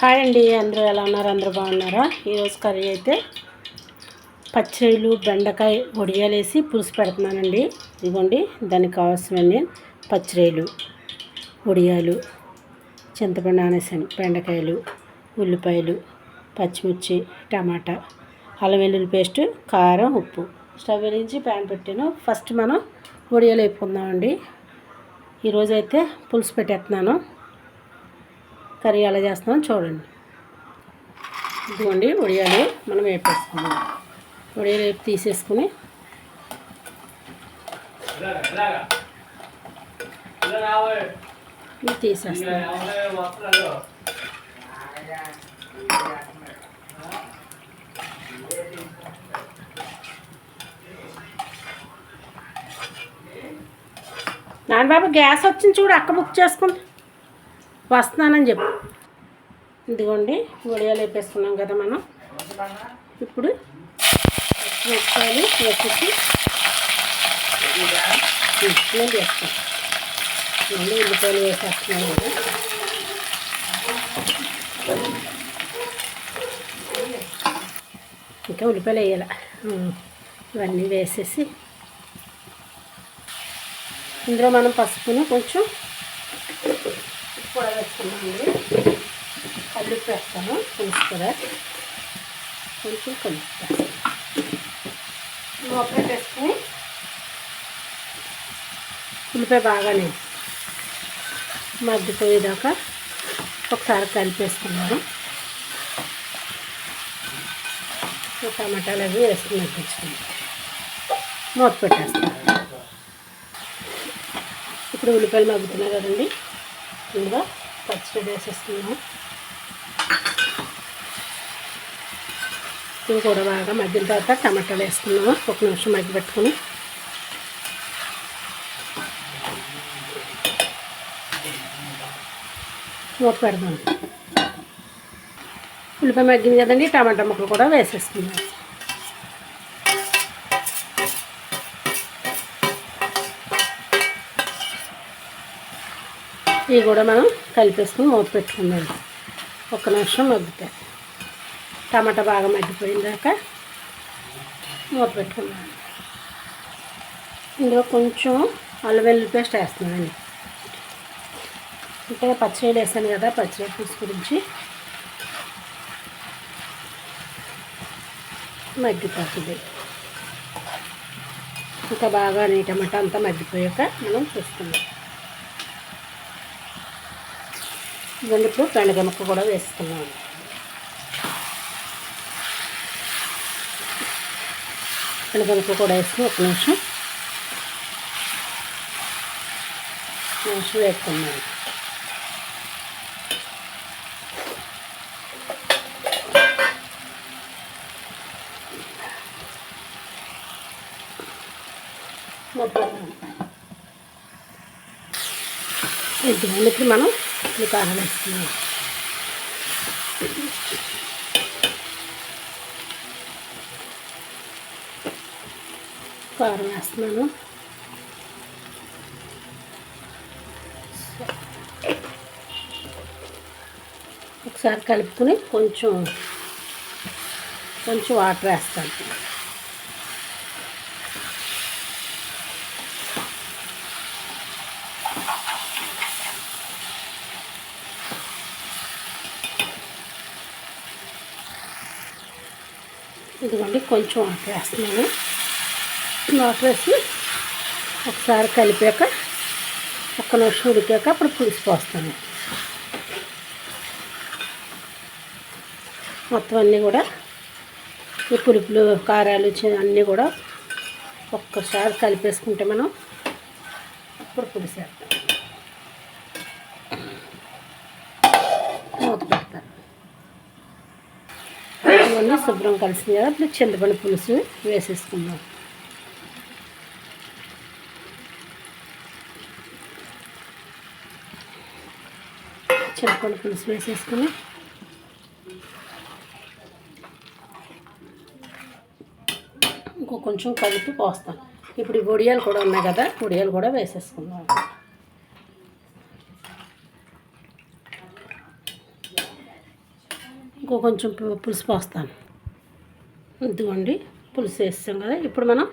Hi అండి అందరూ ఎలా ఉన్నారు? అందరూ బాగున్నారా? ఈరోజు కర్రీ అయితే పచ్చళ్ళు బెండకాయ వడియాలేసి పులుసు పెడుతున్నానండి. ఇదిగోండి దానికి కావాల్సినవన్నీ పచ్చిరొయ్యలు వడియాలు చింతపండు ఆనేసాను బెండకాయలు ఉల్లిపాయలు పచ్చిమిర్చి టమాటా అల్లం వెల్లుల్లి పేస్ట్ కారం ఉప్పు. స్టవ్ వెలిగించి ప్యాన్ పెట్టాను. ఫస్ట్ మనం వడియాలు వేపుకుందామండి. ఈరోజైతే పులుసు పెట్టేస్తున్నాను. కర్రీ ఎలా చేస్తున్నాం చూడండి. ఇదిగోండి ఉడియాలు మనం వేపేసుకుందాం. ఉడియాలు వేపు తీసేసుకుని తీసేస్తాను తీసేస్తాం. నాన్నబాబు గ్యాస్ వచ్చింది చూడు అక్క బుక్ చేసుకుంది. వస్తున్నానని చెప్పు. ఇదిగోండి వడియాలు వేపేసుకున్నాం కదా మనం. ఇప్పుడు మిరపకాయలు వేసేసి నేను చేస్తాను మళ్ళీ ఉల్లిపాయలు వేసేస్తున్నాను కదా. ఇంకా ఉల్లిపాయలు వేయాలి. ఇవన్నీ వేసేసి ఇందులో మనం పసుపును కొంచెం కూడా వేసుకున్నామండి కలుపు వేస్తాను పులుసు కూడా కొంచెం కలుపుతాను లోపల వేసుకుని ఉల్లిపాయ బాగానే మగ్గిపోయేదాకా ఒకసారి కలిపేసుకున్నాను. టమాటాలు అవి వేసుకుని మగ్గించుకున్నాను. మూత పెట్టేస్తాను. ఇప్పుడు ఉల్లిపాయలు మగ్గుతున్నాయి కదండి. ఇందులో పచ్చడి వేసేస్తున్నాము ఇవి కూడా బాగా మగ్గిన తర్వాత టమాటాలు వేసుకున్నాము ఒక నిమిషం మగ్గి పెట్టుకుని మూత పెడదాం. ఉల్లిపాయ మగ్గింది కదండి టమాటా ముక్కలు కూడా వేసేసుకున్నాం ఇవి కూడా మనం కలిపేసుకుని మూత పెట్టుకుందాం. ఒక నిమిషం మగ్గుతాయి టమాటా బాగా మగ్గిపోయిందాక మూత పెట్టుకుందాం. ఇందులో కొంచెం అల్లం వెల్లుల్లి పేస్ట్ వేస్తున్నానండి. అంటే పచ్చిరొయ్యలు వేసాను కదా పచ్చిరొయ్య పులుసు గురించి మగ్గిపోతుంది. ఇంకా బాగా నీ టమాటా అంతా మగ్గిపోయాక మనం చూసుకుందాం. ఇవన్నీ ఇప్పుడు బెండకాయ ముక్క కూడా వేసుకున్నాను. బెండకాయ ముక్క కూడా వేసుకుని ఒక నిమిషం నిమిషం వేసుకున్నాను ఇదిగోండి ఇప్పుడు మనం చెట్లు కారం వేస్తున్నాం కారం వేస్తున్నాను. ఒకసారి కలుపుకుని కొంచెం కొంచెం వాటర్ వేస్తాను. ఇదిగోండి కొంచెం వాటర్ వేస్తున్నాను. వాటర్ వేసి ఒకసారి కలిపాక ఒక్క నిమిషం ఉడికాక అప్పుడు పులుసు పోస్తాను. మొత్తం అన్నీ కూడా ఈ పులుపులు కారాలు అన్నీ కూడా ఒక్కసారి కలిపేసుకుంటే మనం ఇప్పుడు పులిసేస్తాం వేస్తాం మూత పెడతాను ఇవన్నీ శుభ్రం కలిసింది కదా ఇప్పుడు చింతపండు పులుసు వేసేసుకుందాం. చింతపండు పులుసు వేసేసుకుని ఇంకో కొంచెం కలుపు పోస్తాను. ఇప్పుడు ఈ వడియాలు కూడా ఉన్నాయి కదా వడియాలు కూడా వేసేసుకుందాం. ఇంకో కొంచెం పు- పులుసు పోస్తాను. ఇదిగోండి పులుసు వేస్తాం కదా. ఇప్పుడు మనం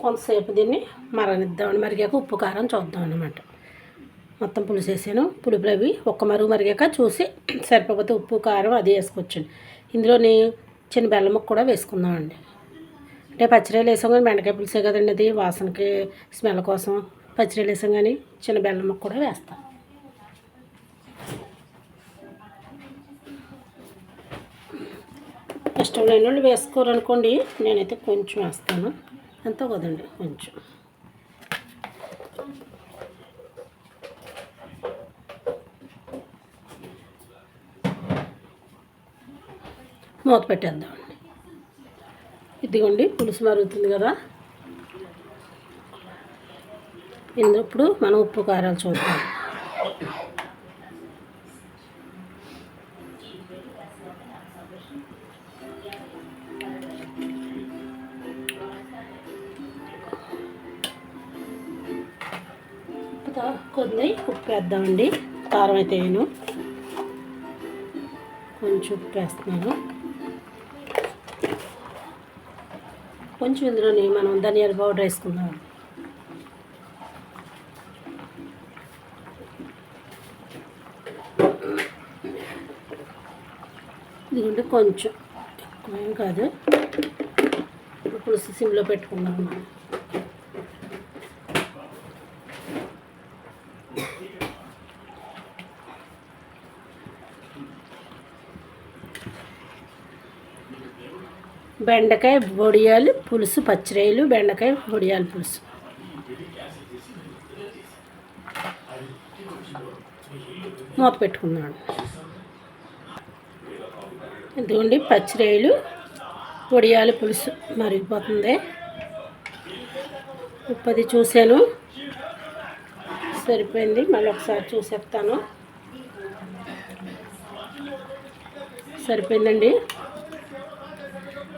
కొంతసేపు దీన్ని మరనిద్దామండి మరిగాక ఉప్పు కారం చూద్దాం అన్నమాట. మొత్తం పులుసు వేసాను. పులుపులు అవి ఒక్క మరుగు మరిగాక చూసి సరిపోతే ఉప్పు కారం అది వేసుకోవచ్చండి. ఇందులోని చిన్న బెల్లం ముక్క కూడా వేసుకుందామండి. అంటే పచ్చిరాయలు వేసాం కానీ బెండకాయ పులుసే కదండి అది. వాసనకి స్మెల్ కోసం పచ్చిరాయలు వేసాం కానీ చిన్న బెల్లం ముక్క కూడా వేస్తాం. ఇష్టం లేని వాళ్ళు వేసుకోరనుకోండి నేనైతే కొంచెం వేస్తాను. అంతా కదండి కొంచెం. మూత పెట్టేద్దామండి. ఇదిగోండి పులుసు మరుగుతుంది కదా. ఇందులో ఇప్పుడు మనం ఉప్పు కారాలు చూద్దాం. ఇప్పుడు కొద్ది ఉప్పు వేద్దామండి. కారం అయితే నేను కొంచెం ఉప్పు వేస్తున్నాను. కొంచెం ఇందులోని మనం ధనియాల పౌడర్ వేసుకుందాం. ఇదిగోండి కొంచెం ఎక్కువేం కాదు. పులుసు సిమ్లో పెట్టుకుందాం బెండకాయ వడియాలు పులుసు పచ్చిరాయలు బెండకాయ వడియాలు పులుసు. మూత పెట్టుకున్నాను ఇదిగోండి పచ్చిరాయలు వడియాలు పులుసు మరిగిపోతుంది. ఉప్పది చూశాను. సరిపోయింది మళ్ళీ ఒకసారి చూసేస్తాను. సరిపోయిందండి.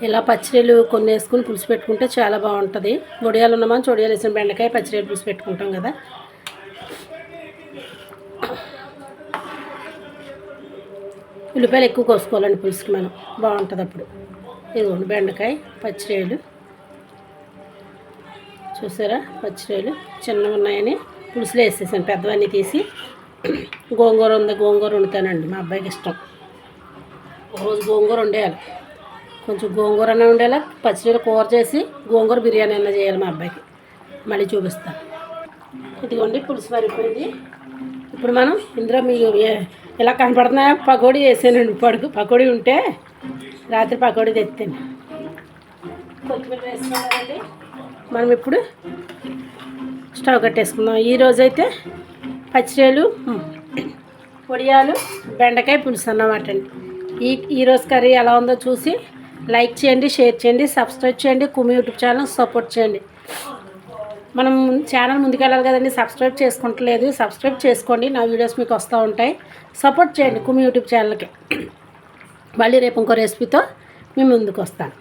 ఇలా పచ్చిరీలు కొన్ని వేసుకుని పులుసు పెట్టుకుంటే చాలా బాగుంటుంది. వడియాలు ఉన్నామని చొడియాలు వేసిన బెండకాయ పచ్చిరీలు పులుసు పెట్టుకుంటాం కదా. ఉల్లిపాయలు ఎక్కువ కోసుకోవాలండి పులుసుకి మనం. బాగుంటుంది అప్పుడు. ఇదిగోండి బెండకాయ పచ్చిరేలు. చూసారా? పచ్చిరేలు చిన్నవి ఉన్నాయని పులుసులో వేసేసాను. పెద్దవన్నీ తీసి గోంగూర ఉంది. గోంగూర వండుతానండి. మా అబ్బాయికి ఇష్టం. రోజు గోంగూర వండేయాలి. కొంచెం గోంగూర అన్న ఉండేలా పచ్చిరొయ్యలు కూర చేసి గోంగూర బిర్యానీ అన్న చేయాలి మా అబ్బాయికి. మళ్ళీ చూపిస్తాను ఇదిగోండి పులుసు మరిపోయింది ఇప్పుడు మనం ఇందులో మీకు ఎలా కనపడుతున్నాయో పకోడీ వేసానండి పడుకు పకోడీ ఉంటే రాత్రి పకోడీ తెస్తాను. కొత్తిమీర వేసుకున్నారండి. మనం ఇప్పుడు స్టవ్ కట్టేసుకుందాం. ఈరోజు అయితే పచ్చిరేలు పొడియాలు బెండకాయ పులుసు అన్నమాట అండి. ఈ ఈరోజు కర్రీ ఎలా ఉందో చూసి లైక్ చేయండి షేర్ చేయండి సబ్స్క్రైబ్ చేయండి కుమి యూట్యూబ్ ఛానల్ సపోర్ట్ చేయండి. మనం ఛానల్ ముందుకెళ్ళాలి కదండి సబ్స్క్రైబ్ చేసుకుంటలేదు సబ్స్క్రైబ్ చేసుకోండి నా వీడియోస్ మీకు వస్తూ ఉంటాయి. సపోర్ట్ చేయండి కుమి యూట్యూబ్ ఛానల్కి. మళ్ళీ రేపు ఇంకో రెసిపీతో మేము ముందుకు వస్తాను.